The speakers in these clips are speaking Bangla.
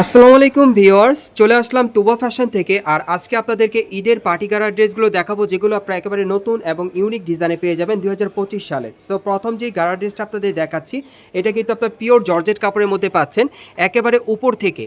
আসসালামু আলাইকুম ভিউয়ার্স, চলে আসলাম তুবা ফ্যাশন থেকে, আর আজকে আপনাদেরকে ঈদের পার্টি গাড়ার ড্রেসগুলো দেখাবো, যেগুলো আপনারা একেবারে নতুন এবং ইউনিক ডিজাইনে পেয়ে যাবেন দু হাজার পঁচিশ সালে। সো প্রথম যে গাড়ার ড্রেসটা আপনাদের দেখাচ্ছি, এটা কিন্তু আপনার পিওর জর্জেট কাপড়ের মধ্যে পাচ্ছেন, একেবারে উপর থেকে।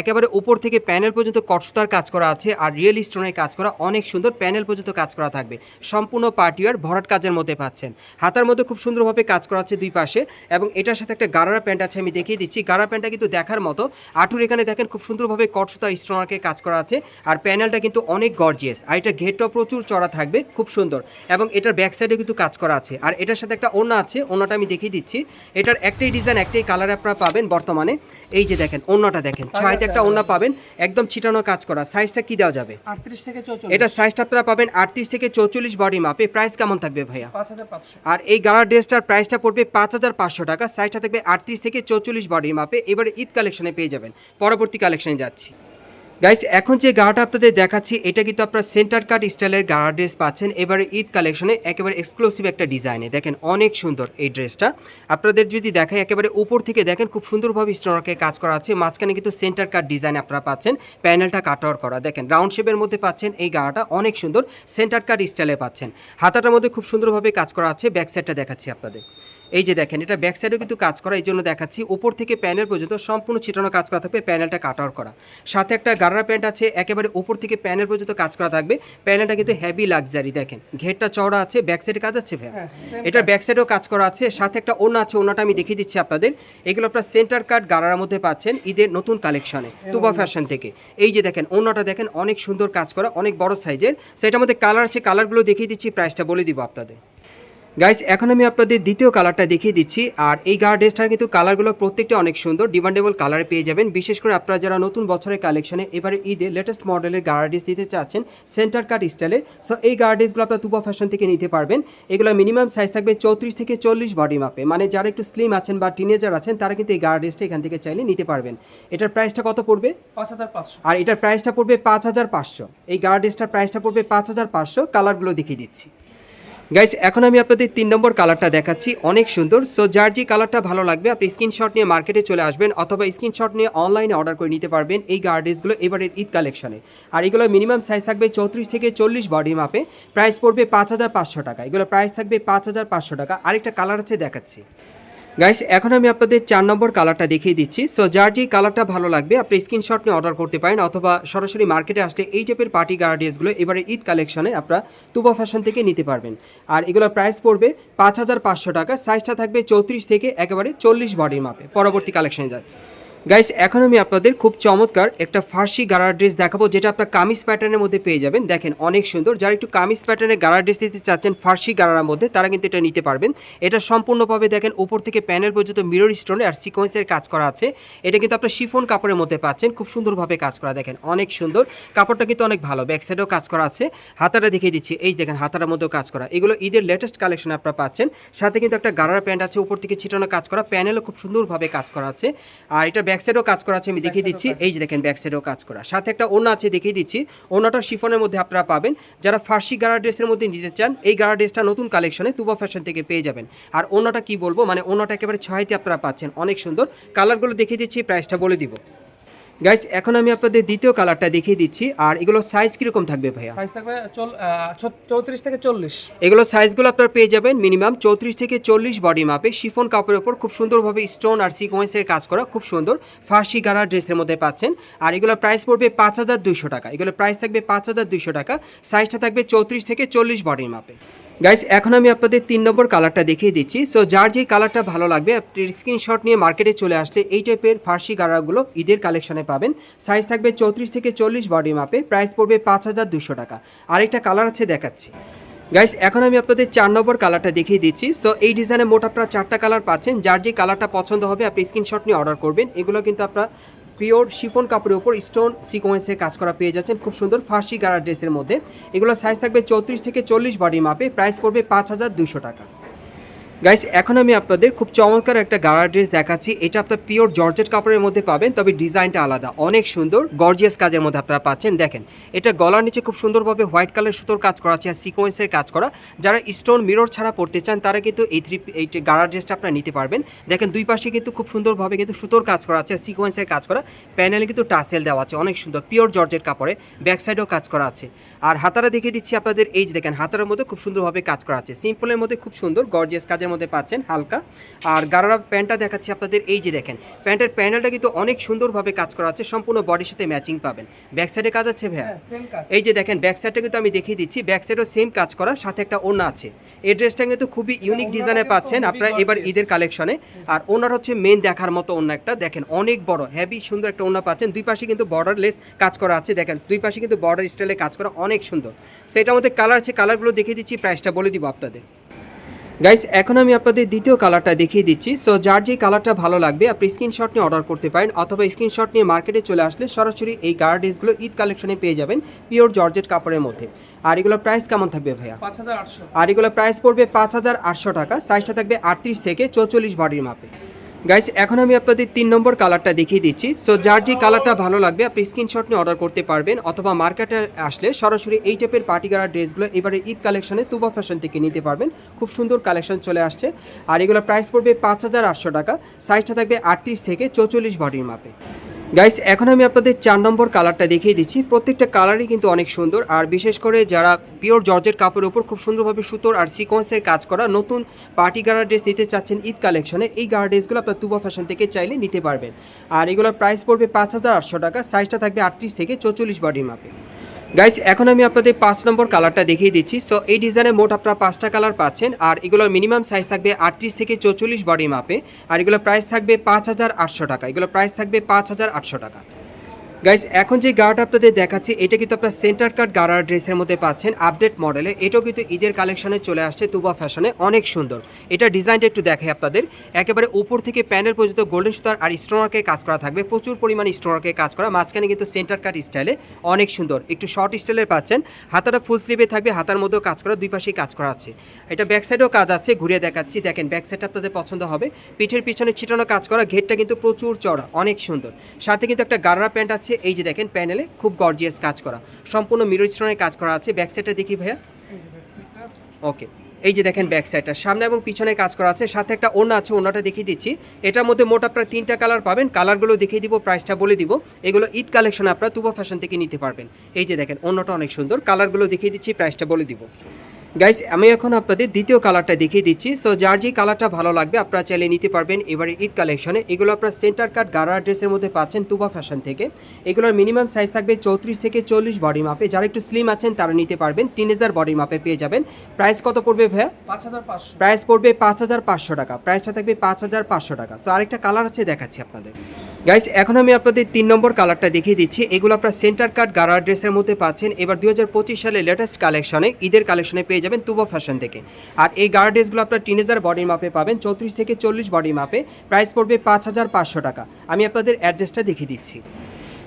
একেবারে উপর থেকে প্যানেল পর্যন্ত কটসুতার কাজ করা আছে আর রিয়েল স্টোনের কাজ করা অনেক সুন্দর প্যানেল পর্যন্ত কাজ করা থাকবে। সম্পূর্ণ পার্টিওয়ার ভরাট কাজের মধ্যে পাচ্ছেন। হাতার মধ্যে খুব সুন্দরভাবে কাজ করা আছে দুই পাশে এবং এটার সাথে একটা গারারা প্যান্ট আছে, আমি দেখিয়ে দিচ্ছি। গারারা প্যান্টটা কিন্তু দেখার মতো। আঠুর এখানে দেখেন খুব সুন্দরভাবে কটসুতার স্টোনারকে কাজ করা আছে আর প্যানেলটা কিন্তু অনেক গর্জিয়াস। আর এটা ঘেরটাও প্রচুর চড়া থাকবে, খুব সুন্দর। এবং এটার ব্যাক সাইডে কিন্তু কাজ করা আছে। আর এটার সাথে একটা ওড়না আছে, ওড়নাটা আমি দেখিয়ে দিচ্ছি। এটার একটাই ডিজাইন একটাই কালার আপনারা পাবেন বর্তমানে। এই যে দেখেন অন্যটা দেখেন। ছয়তে একটা অন্য পাবেন একদম ছিটানো কাজ করা। সাইজটা কি দেওয়া যাবে? আটত্রিশ থেকে এটা সাইজটা আপনারা পাবেন আটত্রিশ থেকে চৌচল্লিশ বডি মাপে প্রাইস কেমন থাকবে ভাইয়া? আর এই গাড়ার ড্রেসটার প্রাইসটা পড়বে পাঁচ হাজার পাঁচশো টাকা। সাইজটা থাকবে আটত্রিশ থেকে চৌচল্লিশ বডি মাপে এবারে ঈদ কালেকশনে পেয়ে যাবেন। পরবর্তী কালেকশনে যাচ্ছি। গাইস এখন যে গাড়াটা আপনাদের দেখাচ্ছি, এটা কিন্তু আপনারা সেন্টার কাট স্টাইলের গাড়া ড্রেস পাচ্ছেন। এবারে ঈদ কালেকশনে একেবারে এক্সক্লুসিভ একটা ডিজাইনে দেখেন, অনেক সুন্দর এই ড্রেসটা আপনাদের যদি দেখাই, একেবারে উপর থেকে দেখেন, খুব সুন্দরভাবে স্টোনকে কাজ করা আছে। মাঝখানে কিন্তু সেন্টার কাট ডিজাইন আপনারা পাচ্ছেন প্যানেলটা কাটার করা। দেখেন রাউন্ড শেপের মধ্যে পাচ্ছেন এই গাড়াটা, অনেক সুন্দর সেন্টার কাট স্টাইলে পাচ্ছেন। হাতাটার মধ্যে খুব সুন্দরভাবে কাজ করা আছে ব্যাক সাইডটা দেখাচ্ছি আপনাদের। এই যে দেখেন এটা ব্যাক সাইডেও কিন্তু কাজ করা এই জন্য দেখাচ্ছি। উপর থেকে প্যানেল পর্যন্ত সম্পূর্ণ ছিটানো কাজ করা থাকবে প্যানেলটা কাটার করা। সাথে একটা গারারা প্যান্ট আছে একেবারে উপর থেকে প্যানেল পর্যন্ত কাজ করা থাকবে। প্যানেলটা কিন্তু হেভি লাক্সারি দেখেন। ঘেরটা চওড়া আছে ব্যাক সাইডে কাজ আছে ভাইয়া? same এটার ব্যাক সাইডেও কাজ করা আছে সাথে একটা ওনা আছে ওনাটা আমি দেখিয়ে দিচ্ছি আপনাদের। এগুলো আপনার সেন্টার কাট গারার মধ্যে পাচ্ছেন ঈদের নতুন কালেকশনে তুবা ফ্যাশন থেকে। এই যে দেখেন ওনাটা দেখেন অনেক সুন্দর কাজ করা অনেক বড় সাইজের সেটার মধ্যে কালার আছে কালারগুলো দেখিয়ে দিচ্ছি প্রাইসটা বলে দিব আপনাদের। গাইস এখন আমি আপনাদের দ্বিতীয় কালারটা দেখিয়ে দিচ্ছি। আর এই গার্ড ড্রেসটার কিন্তু কালারগুলো প্রত্যেকটা অনেক সুন্দর ডিমান্ডেবল কালারে পেয়ে যাবেন। বিশেষ করে আপনারা যারা নতুন বছরের কালেকশনে এবারে ঈদে লেটেস্ট মডেলের গার্ড ড্রেস দিতে চাচ্ছেন সেন্টার কাট স্টাইলের সো এই গার্ড ড্রেসগুলো আপনারা তুবা ফ্যাশন থেকে নিতে পারবেন। এগুলো মিনিমাম সাইজ থাকবে চৌত্রিশ থেকে চল্লিশ বডি মাপে মানে যারা একটু স্লিম আছেন বা টিনেজার আছেন তারা কিন্তু এই গার্ড ড্রেসটা এখান থেকে চাইলে নিতে পারবেন। এটার প্রাইসটা কত পড়বে? পাঁচ হাজার পাঁচশো। আর এটার প্রাইসটা পড়বে পাঁচ হাজার পাঁচশো। এই গার্ড ড্রেসটার প্রাইসটা পড়বে পাঁচ হাজার পাঁচশো। কালারগুলো দেখিয়ে দিচ্ছি। গাইস এখন আমি আপনাদের তিন নম্বর কালারটা দেখাচ্ছি। অনেক সুন্দর। সো যার যে কালারটা ভালো লাগবে, আপনি স্ক্রিনশট নিয়ে মার্কেটে চলে আসবেন অথবা স্ক্রিনশট নিয়ে অনলাইনে অর্ডার করে নিতে পারবেন এই গার্ডেসগুলো এবারের ঈদ কালেকশনে আর এগুলো মিনিমাম সাইজ থাকবে চৌত্রিশ থেকে চল্লিশ বডি মাপে প্রাইস পড়বে পাঁচ হাজার পাঁচশো টাকা। এগুলো প্রাইস থাকবে পাঁচ হাজার পাঁচশো টাকা। আরেকটা কালার আছে দেখাচ্ছি। গাইস এখন আমি আপনাদের চার নম্বর কালারটা দেখিয়ে দিচ্ছি। সো যার যে কালারটা ভালো লাগবে, আপনি স্ক্রিনশট নিয়ে অর্ডার করতে পারেন, অথবা সরাসরি মার্কেটে আসলে এই টাইপের পার্টি গার্ডিয়াসগুলো এবারে ঈদ কালেকশনে আপনারা তুবা ফ্যাশন থেকে নিতে পারবেন। আর এগুলোর প্রাইস পড়বে পাঁচ হাজার পাঁচশো টাকা সাইজটা থাকবে চৌত্রিশ থেকে একেবারে চল্লিশ বডির মাপে পরবর্তী কালেকশনে যাচ্ছে। গাইস এখন আমি আপনাদের খুব চমৎকার একটা ফার্সি গারার ড্রেস দেখাবো, যেটা আপনার কামিজ প্যাটার্নের মধ্যে পেয়ে যাবেন। দেখেন, অনেক সুন্দর। যারা একটু কামিজ প্যাটার্নের গারার ড্রেস দিতে চাচ্ছেন ফার্সি গারার মধ্যে, তারা কিন্তু এটা নিতে পারবেন। এটা সম্পূর্ণভাবে দেখেন, উপর থেকে প্যানেল পর্যন্ত মিরর স্টোনে আর সিকোয়েন্সের কাজ করা আছে। এটা কিন্তু আপনার শিফন কাপড়ের মধ্যে পাচ্ছেন, খুব সুন্দরভাবে কাজ করা। দেখেন, অনেক সুন্দর। কাপড়টা কিন্তু অনেক ভালো ব্যাক সাইডেও কাজ করা আছে। হাতাটা দেখিয়ে দিচ্ছি, এই দেখেন, হাতাটার মধ্যেও কাজ করা। এগুলো ঈদের লেটেস্ট কালেকশন আপনারা পাচ্ছেন। সাথে কিন্তু একটা গারার প্যান্ট আছে, উপর থেকে ছিটানো কাজ করা। প্যানেলও খুব সুন্দরভাবে কাজ করা আছে। আর এটা ব্যাক সাইডও কাজ করা আছে আমি দেখিয়ে দিচ্ছি। এই যে দেখেন ব্যাক সাইডেও কাজ করা। সাথে একটা ওনা আছে দেখিয়ে দিচ্ছি। ওনাটা শিফনের মধ্যে আপনারা পাবেন। যারা ফার্সি গারা ড্রেসের মধ্যে নিতে চান এই গারা ড্রেসটা নতুন কালেকশনে তুবা ফ্যাশন থেকে পেয়ে যাবেন। আর ওনাটা কি বলব? মানে ওনাটা একেবারে ছয়তে আপনারা পাচ্ছেন। অনেক সুন্দর। কালারগুলো দেখিয়ে দিচ্ছি প্রাইসটা বলে দিব। গাইস এখন আমি আপনাদের দ্বিতীয় কালারটা দেখিয়ে দিচ্ছি। আর এগুলো সাইজ কীরকম থাকবে ভাইয়া? সাইজ থাকবে চৌত্রিশ থেকে চল্লিশ। এগুলো সাইজগুলো আপনারা পেয়ে যাবেন মিনিমাম চৌত্রিশ থেকে চল্লিশ বডি মাপে শিফন কাপড়ের ওপর খুব সুন্দরভাবে স্টোন আর সিকোয়েন্সের কাজ করা খুব সুন্দর। ফার্সি গাড়া ড্রেসের মধ্যে পাচ্ছেন। আর এগুলো প্রাইস পড়বে পাঁচ হাজার দুইশো টাকা। এগুলো প্রাইস থাকবে পাঁচ হাজার দুইশো টাকা। সাইজটা থাকবে চৌত্রিশ থেকে চল্লিশ বডির মাপে গাইস এখন আমি আপনাদের তিন নম্বর কালারটা দেখিয়ে দিচ্ছি। সো যার যে কালারটা ভালো লাগবে, আপনি স্ক্রিনশট নিয়ে মার্কেটে চলে আসলে এই টাইপের ফার্সি গাড়াগুলো ঈদের কালেকশনে পাবেন। সাইজ থাকবে চৌত্রিশ থেকে চল্লিশ বডি মাপে প্রাইস পড়বে পাঁচ হাজার দুশো টাকা। আরেকটা কালার আছে দেখাচ্ছি। গাইস এখন আমি আপনাদের চার নম্বর কালারটা দেখিয়ে দিচ্ছি। সো এই ডিজাইনে মোট আপনারা চারটা কালার পাচ্ছেন। যার যে কালারটা পছন্দ হবে, আপনি স্ক্রিনশট নিয়ে অর্ডার করবেন। এগুলো কিন্তু আপনার পিওর শিফন কাপড়ের উপর স্টোন সিকোয়েন্সের কাজ করা পেয়ে যাচ্ছেন। খুব সুন্দর ফার্সি গাড়া ড্রেসের মধ্যে। এগুলো সাইজ থাকবে চৌত্রিশ থেকে চল্লিশ বডি মাপে। প্রাইস পড়বে পাঁচ হাজার দুশো টাকা। গাইস এখন আমি আপনাদের খুব চমৎকার একটা গাড়া ড্রেস দেখাচ্ছি। এটা আপনার পিওর জর্জেট কাপড়ের মধ্যে পাবেন, তবে ডিজাইনটা আলাদা। অনেক সুন্দর গর্জিয়াস কাজের মধ্যে আপনারা পাচ্ছেন। দেখেন, এটা গলার নিচে খুব সুন্দরভাবে হোয়াইট কালার সুতোর কাজ করা আছে আর সিকোয়েন্সের কাজ করা। যারা স্টোন মিরর ছাড়া পড়তে চান, তারা কিন্তু এই থ্রি এই গাড়া ড্রেসটা আপনারা নিতে পারবেন। দেখেন, দুই পাশে কিন্তু খুব সুন্দরভাবে কিন্তু সুতোর কাজ করা আছে সিকোয়েন্সের কাজ করা। প্যানেলে কিন্তু টাসেল দেওয়া আছে, অনেক সুন্দর পিওর জর্জেট কাপড়ে। ব্যাক সাইডেও কাজ করা আছে। আর হাতারা দেখিয়ে দিচ্ছি আপনাদের, এই যে দেখেন, হাতারার মধ্যে খুব সুন্দরভাবে কাজ করা আছে। সিম্পলের মধ্যে খুব সুন্দর গর্জিয়াস কাজের মধ্যে পাচ্ছেন হালকা। আর গারারা প্যান্টটা দেখাচ্ছি আপনাদের এই যে দেখেন প্যান্টের প্যানেলটা কিন্তু অনেক সুন্দরভাবে কাজ করা আছে সম্পূর্ণ বডির সাথে ম্যাচিং পাবেন। ব্যাক সাইডে কাজ আছে ভাইয়া? হ্যাঁ এই যে দেখেন ব্যাক সাইডটা কিন্তু আমি দেখিয়ে দিচ্ছি ব্যাক সাইডও সেম কাজ করা সাথে একটা ওড়না আছে। এই ড্রেসটা কিন্তু খুবই ইউনিক ডিজাইনে পাচ্ছেন আপনারা এবার। ঈদের কালেকশনে আর ওনার হচ্ছে মেন দেখার মতো ওড়না একটা দেখেন অনেক বড় হেভি সুন্দর একটা ওনা পাচ্ছেন। দুই পাশে কিন্তু বর্ডার লেস কাজ করা আছে দেখেন দুই পাশে কিন্তু বর্ডার স্টাইলে কাজ করা অনেক সুন্দর। সো এটার মধ্যে কালার আছে কালারগুলো দেখিয়ে দিচ্ছি প্রাইসটা বলে দিব আপনাদের। গাইস এখন আমি আপনাদের দ্বিতীয় কালারটা দেখিয়ে দিচ্ছি। সো যার যে কালারটা ভালো লাগবে আপনি স্ক্রিনশট নিয়ে অর্ডার করতে পারেন অথবা স্ক্রিনশট নিয়ে মার্কেটে চলে আসলে সরাসরি এই গার্ড ড্রেসগুলো ঈদ কালেকশনে পেয়ে যাবেন পিওর জর্জেট কাপড়ের মধ্যে। আর এগুলোর প্রাইস কেমন থাকবে ভাইয়া? পাঁচ হাজার আটশো। আর এগুলোর প্রাইস পড়বে পাঁচ হাজার আটশো টাকা সাইজটা থাকবে আটত্রিশ থেকে চৌচল্লিশ বডির মাপে গাইস এখন আমি আপনাদের তিন নম্বর কালারটা দেখিয়ে দিচ্ছি। সো যার যে কালারটা ভালো লাগবে, আপনি স্ক্রিনশট নিয়ে অর্ডার করতে পারবেন, অথবা মার্কেটে আসলে সরাসরি এই টাইপের পার্টি গাড়ার ড্রেসগুলো এবারে ঈদ কালেকশনে তুবা ফ্যাশন থেকে নিতে পারবেন। খুব সুন্দর কালেকশন চলে আসছে। আর এগুলো প্রাইস পড়বে পাঁচ হাজার আটশো টাকা সাইজটা থাকবে আটত্রিশ থেকে চৌচল্লিশ বডির মাপে। গাইস এখন আমি আপনাদের চার নম্বর কালারটা দেখিয়ে দিচ্ছি। প্রত্যেকটা কালারই কিন্তু অনেক সুন্দর। আর বিশেষ করে যারা পিওর জর্জের কাপড়ের উপর খুব সুন্দরভাবে সুতোর আর সিকোয়েন্সের কাজ করা নতুন পার্টি গাড়ার ড্রেস নিতে চাচ্ছেন ঈদ কালেকশনে এই গাড়া ড্রেসগুলো আপনার তুবা ফ্যাশন থেকে চাইলে নিতে পারবেন। আর এগুলোর প্রাইস পড়বে পাঁচ হাজার আটশো টাকা সাইজটা থাকবে আটত্রিশ থেকে চৌচল্লিশ বডির মাপে গাইস এখন আমি আপনাদের পাঁচ নম্বর কালারটা দেখিয়ে দিচ্ছি। সো এই ডিজাইনে মোট আপনারা পাঁচটা কালার পাচ্ছেন, আর এগুলোর মিনিমাম সাইজ থাকবে আটত্রিশ থেকে চৌচল্লিশ বডি মাপে আর এগুলো প্রাইস থাকবে পাঁচ হাজার আটশো টাকা। এগুলো প্রাইস থাকবে পাঁচ হাজার আটশো টাকা। গাইস এখন যে গার্ড আপনাদের দেখাচ্ছি, এটা কিন্তু আপনার সেন্টার কাট গারার ড্রেসের মধ্যে পাচ্ছেন আপডেট মডেলে এটাও কিন্তু ঈদের কালেকশনে চলে আসছে, তুবা ফ্যাশনে অনেক সুন্দর। এটা ডিজাইনটা একটু দেখাই আপনাদের। একেবারে উপর থেকে প্যানেল পর্যন্ত গোল্ডেন সুতার আর স্টোনারকে কাজ করা থাকবে। প্রচুর পরিমাণে স্টোনারকে কাজ করা, মাঝখানে কিন্তু সেন্টার কাট স্টাইলে অনেক সুন্দর। একটু শর্ট স্টাইলের পাচ্ছেন। হাতাটা ফুল স্লিভে থাকবে, হাতার মধ্যেও কাজ করা, দুই পাশেই কাজ করা আছে। এটা ব্যাক সাইডেও কাজ আছে, ঘুরিয়ে দেখাচ্ছি। দেখেন ব্যাক সাইডটা আপনাদের পছন্দ হবে। পিঠের পিছনে ছিটানো কাজ করা, ঘেরটা কিন্তু প্রচুর চড়া অনেক সুন্দর। সাথে কিন্তু একটা গাররা প্যান্ট আছে এই যে দেখেন প্যানেলে খুব গর্জিয়াস কাজ করা। সম্পূর্ণ মিরর স্টোনের কাজ করা আছে। ব্যাক সাইডটা দেখি ভাইয়া। ওকে এই যে দেখেন ব্যাক সাইডটা সামনে এবং পিছনে কাজ করা আছে। সাথে একটা ওড়না আছে, ওড়নাটা দেখিয়ে দিচ্ছি। এটার মধ্যে মোট আপনারা তিনটা কালার পাবেন। কালারগুলো দেখিয়ে দিব প্রাইসটা বলে দিব। এগুলো ঈদ কালেকশন আপনারা তুবা ফ্যাশন থেকে নিতে পারবেন। এই যে দেখেন, ওড়নাটা অনেক সুন্দর। কালারগুলো দেখিয়ে দিচ্ছি প্রাইসটা বলে দিব। গাইস আমি এখন আপনাদের দ্বিতীয় কালারটা দেখিয়ে দিচ্ছি। সো যার যে কালারটা ভালো লাগবে আপনারা চাইলে নিতে পারবেন এবারে ঈদ কালেকশনে এগুলো আপনারা সেন্টার কাট গারা ড্রেসের মধ্যে পাচ্ছেন তুবা ফ্যাশন থেকে। এগুলোর মিনিমাম সাইজ থাকবে চৌত্রিশ থেকে চল্লিশ বডি মাপে যারা একটু স্লিম আছেন তারা নিতে পারবেন। টিনেজার বডি মাপে পেয়ে যাবেন। প্রাইস কত পড়বে ভাইয়া? পাঁচ হাজার পাঁচশো। প্রাইস পড়বে পাঁচ হাজার পাঁচশো টাকা। প্রাইসটা থাকবে পাঁচ হাজার পাঁচশো টাকা। সো আরেকটা কালার আছে দেখাচ্ছি আপনাদের। গাইস এখন আমি আপনাদের তিন নম্বর কালারটা দেখিয়ে দিচ্ছি। এগুলো আপনার সেন্টার কাট গারা ড্রেসের মধ্যে পাচ্ছেন। এবার দু হাজার পঁচিশ সালে লেটেস্ট কালেকশনে ঈদের কালেকশনে পেয়ে যাবেন তুবো ফ্যাশন থেকে। আর এই গারা ড্রেসগুলো আপনার টিনেজার বডির মাপে পাবেন, চৌত্রিশ থেকে চল্লিশ বডি মাপে। প্রাইস পড়বে পাঁচ হাজার পাঁচশো টাকা। আমি আপনাদের অ্যাড্রেসটা দেখিয়ে দিচ্ছি।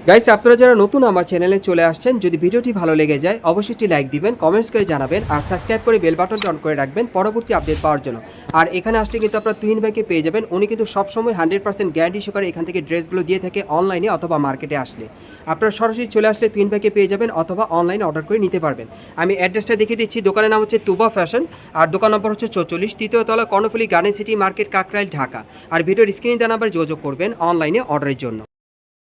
গাইস আপনারা যারা নতুন আমার চ্যানেলে চলে আসছেন, যদি ভিডিওটি ভালো লেগে যায়, অবশ্যই একটি লাইক দিবেন কমেন্টস করে জানাবেন, আর সাবস্ক্রাইব করে বেল বাটনটা অন করে রাখবেন পরবর্তী আপডেট পাওয়ার জন্য। আর এখানে আসলে কিন্তু আপনারা তুহিন ভাইকে পেয়ে যাবেন, উনি কিন্তু সবসময় হান্ড্রেড পার্সেন্ট গ্যারান্টি সহকারে এখান থেকে ড্রেসগুলো দিয়ে থাকে অনলাইনে অথবা মার্কেটে আসলে। আপনারা সরাসরি চলে আসলে তুহিন ভাইকে পেয়ে যাবেন অথবা অনলাইনে অর্ডার করে নিতে পারবেন। আমি অ্যাড্রেসটা দেখিয়ে দিচ্ছি, দোকানের নাম হচ্ছে তুবা ফ্যাশন আর দোকান নম্বর হচ্ছে চৌচল্লিশ, তৃতীয় তলা Karnaphuli garden city market Kakrail, Dhaka. আর ভিডিওর স্ক্রিনে দেওয়া নাম্বার যোগাযোগ করবেন অনলাইনে অর্ডারের জন্য।